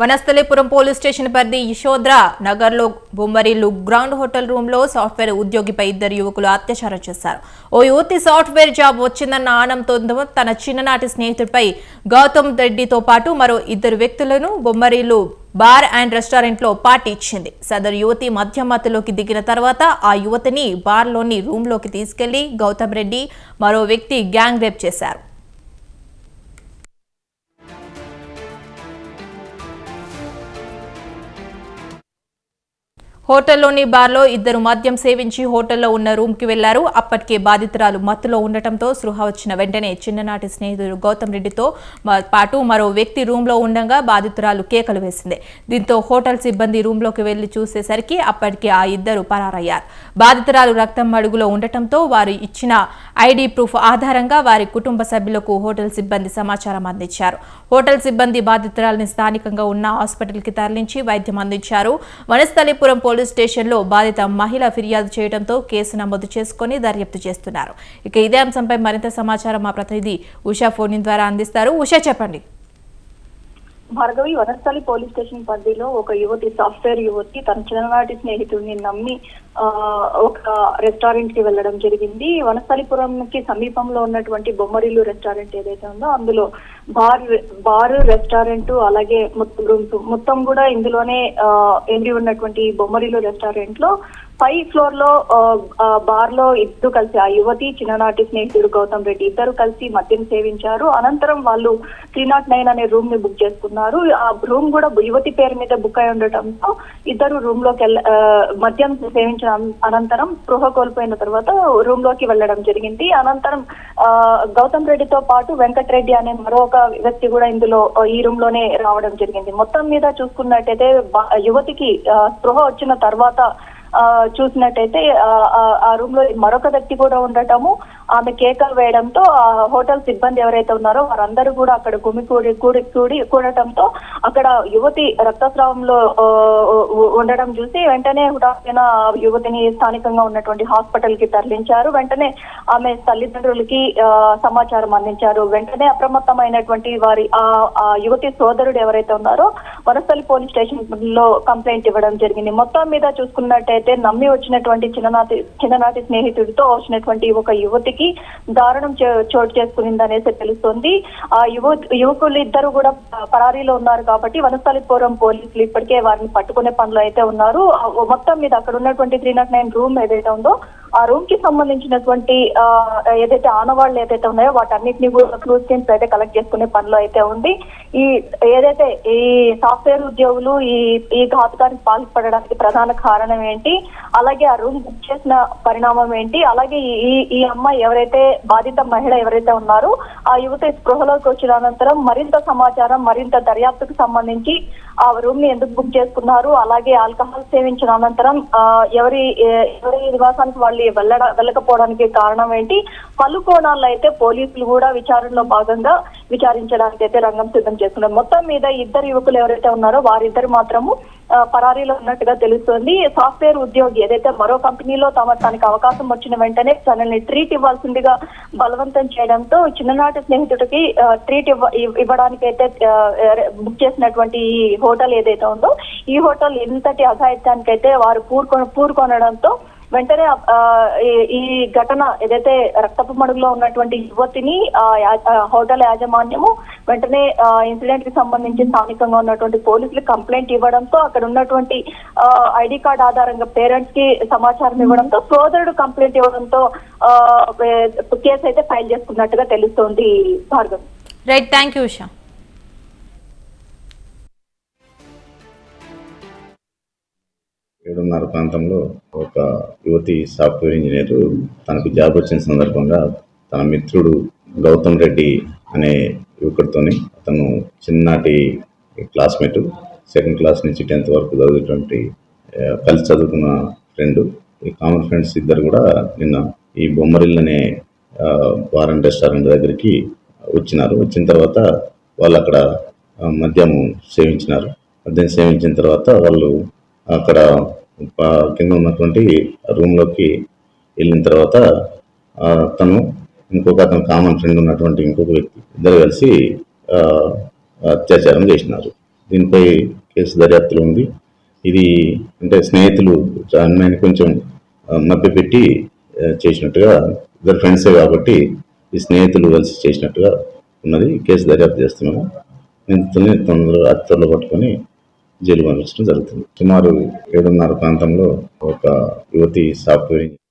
Vanasthalipuram police station పరిధి యశోద్రా నగర్లో Bommarillu ground hotel రూమ్లో సాఫ్ట్వేర్ ఉద్యోగిపై ఇద్దరు యువకులు అత్యాచారం చేశారు. ఓ యువతి సాఫ్ట్వేర్ జాబ్ వచ్చిందన్న ఆనందంతో తన చిన్ననాటి స్నేహితుడిపై గౌతమ్ రెడ్డితో పాటు మరో ఇద్దరు వ్యక్తులను బొమ్మరిల్లు బార్ అండ్ రెస్టారెంట్లో పార్టీ ఇచ్చింది. సదరు యువతి మధ్యమతిలోకి దిగిన తర్వాత ఆ యువతిని బార్లోని రూమ్లోకి తీసుకెళ్ళి గౌతమ్ రెడ్డి మరో వ్యక్తి గ్యాంగ్ రేప్ చేశారు. హోటల్లోని బార్లో ఇద్దరు మద్యం సేవించి హోటల్లో ఉన్న రూమ్కి వెళ్ళారు. అప్పటికే బాధితురాలు మత్తులో ఉండటంతో సృహ వచ్చిన వెంటనే చిన్ననాటి స్నేహితుడు గౌతమ్ రెడ్డితో పాటు మరో వ్యక్తి రూమ్లో ఉండగా బాధితురాలు కేకలు వేసింది. దీంతో హోటల్ సిబ్బంది రూమ్లోకి వెళ్ళి చూసేసరికి అప్పటికే ఆ ఇద్దరు పరారయ్యారు. బాధితురాలు రక్తం అడుగులో ఉండటంతో వారు ఇచ్చిన ఐడి ప్రూఫ్ ఆధారంగా వారి కుటుంబ సభ్యులకు హోటల్ సిబ్బంది సమాచారం అందించారు. హోటల్ సిబ్బంది బాధితురాలని స్థానికంగా ఉన్న హాస్పిటల్కి తరలించి వైద్యం అందించారు. వనస్థలిపురం పోలీస్ పోలీస్ స్టేషన్లో బాధిత మహిళ ఫిర్యాదు చేయడంతో కేసు నమోదు చేసుకుని దర్యాప్తు చేస్తున్నారు. ఇక ఇదే అంశంపై మరింత సమాచారం మా ప్రతినిధి ఉషా ఫోన్ ద్వారా అందిస్తారు. ఉషా చెప్పండి. భార్గవి వనస్థలి పోలీస్ స్టేషన్ పరిధిలో ఒక యువతి సాఫ్ట్వేర్ యువతి తన చిన్ననాటి స్నేహితుడిని నమ్మి ఆ, ఒక రెస్టారెంట్కి వెళ్ళడం జరిగింది. వనస్థలిపురం కి సమీపంలో ఉన్నటువంటి బొమ్మరిల్లు రెస్టారెంట్ ఏదైతే ఉందో అందులో బార్ బార్ రెస్టారెంట్ అలాగే మొత్తం రూమ్స్ మొత్తం కూడా ఇందులోనే ఆ, ఎండి ఉన్నటువంటి బొమ్మరిల్లు రెస్టారెంట్లో పై ఫ్లోర్లో బార్లో ఇద్దరు కలిసి ఆ యువతి చిన్ననాటి స్నేహితుడు గౌతమ్ రెడ్డి ఇద్దరు కలిసి మద్యం సేవించారు. అనంతరం వాళ్ళు త్రీ నాట్ నైన్ అనే రూమ్ని బుక్ చేసుకున్నారు. ఆ రూమ్ కూడా యువతి పేరు మీద బుక్ అయి ఉండటంతో ఇద్దరు రూమ్లోకి వెళ్ళ ఆ, మద్యం సేవించిన అనంతరం స్పృహ కోల్పోయిన తర్వాత రూమ్లోకి వెళ్ళడం జరిగింది. అనంతరం ఆ, గౌతమ్ రెడ్డితో పాటు వెంకట్ రెడ్డి అనే మరొక వ్యక్తి కూడా ఇందులో ఈ రూమ్లోనే రావడం జరిగింది. మొత్తం మీద చూసుకున్నట్టయితే బా- యువతికి స్పృహ వచ్చిన తర్వాత చూసినట్టయితే ఆ, ఆ, రూమ్లో మరొక వ్యక్తి కూడా ఉండటము ఆమె కేకలు వేయడంతో ఆ హోటల్ సిబ్బంది ఎవరైతే ఉన్నారో వారందరూ కూడా అక్కడ గుమి కూడి కూడి కూడి కూడటంతో అక్కడ యువతి రక్తస్రావంలో ఆ, ఉండడం చూసి వెంటనే హుటాహుటిన యువతిని స్థానికంగా ఉన్నటువంటి హాస్పిటల్కి తరలించారు. వెంటనే ఆమె తల్లిదండ్రులకి ఆ, సమాచారం అందించారు. వెంటనే అప్రమత్తమైనటువంటి వారి ఆ యువతి సోదరుడు ఎవరైతే ఉన్నారో వనస్థలి పోలీస్ స్టేషన్లో కంప్లైంట్ ఇవ్వడం జరిగింది. మొత్తం మీద అయితే నమ్మి వచ్చినటువంటి చిన్ననాటి చిన్ననాటి స్నేహితుడితో వచ్చినటువంటి ఒక యువతికి దారుణం చోటు చేసుకునింది అనేసి తెలుస్తోంది. ఆ యువ యువకులు ఇద్దరు కూడా పరారీలో ఉన్నారు కాబట్టి వనస్థలిపురం పోలీసులు ఇప్పటికే వారిని పట్టుకునే పనులు అయితే ఉన్నారు. మొత్తం మీద అక్కడ ఉన్నటువంటి త్రీ నాట్ నైన్ రూమ్ ఏదైతే ఉందో ఆ రూమ్కి సంబంధించినటువంటి ఏదైతే ఆనవాళ్ళు ఏదైతే ఉన్నాయో వాటన్నిటిని కూడా క్లూస్ టీమ్స్ అయితే కలెక్ట్ చేసుకునే పనిలో అయితే ఉంది. ఈ ఏదైతే ఈ సాఫ్ట్వేర్ ఉద్యోగులు ఈ ఈ ఘాతుకానికి పాల్పడడానికి ప్రధాన కారణం ఏంటి అలాగే ఆ రూమ్ బుక్ చేసిన పరిణామం ఏంటి? అలాగే ఈ- ఈ అమ్మాయి ఎవరైతే బాధిత మహిళ ఎవరైతే ఉన్నారో ఆ యువత స్పృహలోకి వచ్చిన అనంతరం మరింత సమాచారం మరింత దర్యాప్తుకు సంబంధించి ఆ రూమ్ని ఎందుకు బుక్ చేసుకున్నారు? అలాగే ఆల్కహాల్ సేవించిన అనంతరం ఎవరి ఎవరి నివాసానికి వాళ్ళు వెళ్ళడ వెళ్ళకపోవడానికి కారణం ఏంటి? పలు కోణాల్లో అయితే పోలీసులు కూడా విచారణలో భాగంగా విచారించడానికి అయితే రంగం సిద్ధం చేస్తున్నారు. మొత్తం మీద ఇద్దరు యువకులు ఎవరైతే ఉన్నారో వారిద్దరు మాత్రము పరారీలో ఉన్నట్టుగా తెలుస్తోంది. సాఫ్ట్వేర్ ఉద్యోగి ఏదైతే మరో కంపెనీలో తమ తనకి అవకాశం వచ్చిన వెంటనే తనని ట్రీట్ ఇవ్వాల్సిందిగా బలవంతం చేయడంతో చిన్ననాటి స్నేహితుడికి ట్రీట్ ఇవ్వ ఇవ్వడానికైతే ఇవ్వడానికి అయితే బుక్ చేసినటువంటి ఈ హోటల్ ఏదైతే ఉందో ఈ హోటల్ ఇంతటి అఘాయిత్యానికైతే వారు పూర్కొన పూర్కొనడంతో వెంటనే ఈ- ఘటన ఏదైతే రక్తపు మడుగులో ఉన్నటువంటి యువతిని హోటల్ యాజమాన్యము వెంటనే ఇన్సిడెంట్కి సంబంధించి స్థానికంగా ఉన్నటువంటి పోలీసులు కంప్లైంట్ ఇవ్వడంతో అక్కడ ఉన్నటువంటి ఐడి కార్డ్ ఆధారంగా పేరెంట్స్కి సమాచారం ఇవ్వడంతో సోదరుడు కంప్లైంట్ ఇవ్వడంతో కేసు అయితే ఫైల్ చేసుకున్నట్టుగా తెలుస్తోంది Bhargav. Right thank you Usha ఏడున్నర ప్రాంతంలో ఒక యువతి సాఫ్ట్వేర్ ఇంజనీర్. తనకు జాబ్ వచ్చిన సందర్భంగా తన మిత్రుడు గౌతమ్ రెడ్డి అనే యువకుడితోని అతను చిన్ననాటి క్లాస్మేట్ సెకండ్ క్లాస్ నుంచి టెన్త్ వరకు చదివేటువంటి కలిసి చదువుకున్న ఫ్రెండ్. ఈ కామన్ ఫ్రెండ్స్ ఇద్దరు కూడా నిన్న ఈ బొమ్మరిల్ అనే వారన్ రెస్టారెంట్ దగ్గరికి వచ్చినారు. వచ్చిన తర్వాత వాళ్ళు అక్కడ మద్యం సేవించినారు. మద్యం సేవించిన తర్వాత వాళ్ళు అక్కడ కింద ఉన్నటువంటి రూమ్లోకి వెళ్ళిన తర్వాత తను ఇంకొక అతను కామన్ ఫ్రెండ్ ఉన్నటువంటి ఇంకొక వ్యక్తి ఇద్దరు కలిసి అత్యాచారం చేసినారు. దీనిపై కేసు దర్యాప్తులో ఉంది. ఇది అంటే స్నేహితులు అమ్మాయిని కొంచెం ఆ, మభ్యపెట్టి చేసినట్టుగా ఇద్దరు ఫ్రెండ్సే కాబట్టి ఈ స్నేహితులు కలిసి చేసినట్టుగా ఉన్నది. కేసు దర్యాప్తు చేస్తున్నాము. నిందితుల్ని తొందరగా అతి పట్టుకొని జైలు పంపించడం జరుగుతుంది. సుమారు ఏడున్నర ప్రాంతంలో ఒక యువతి సాఫ్ట్వేర్ ఇంజనీర్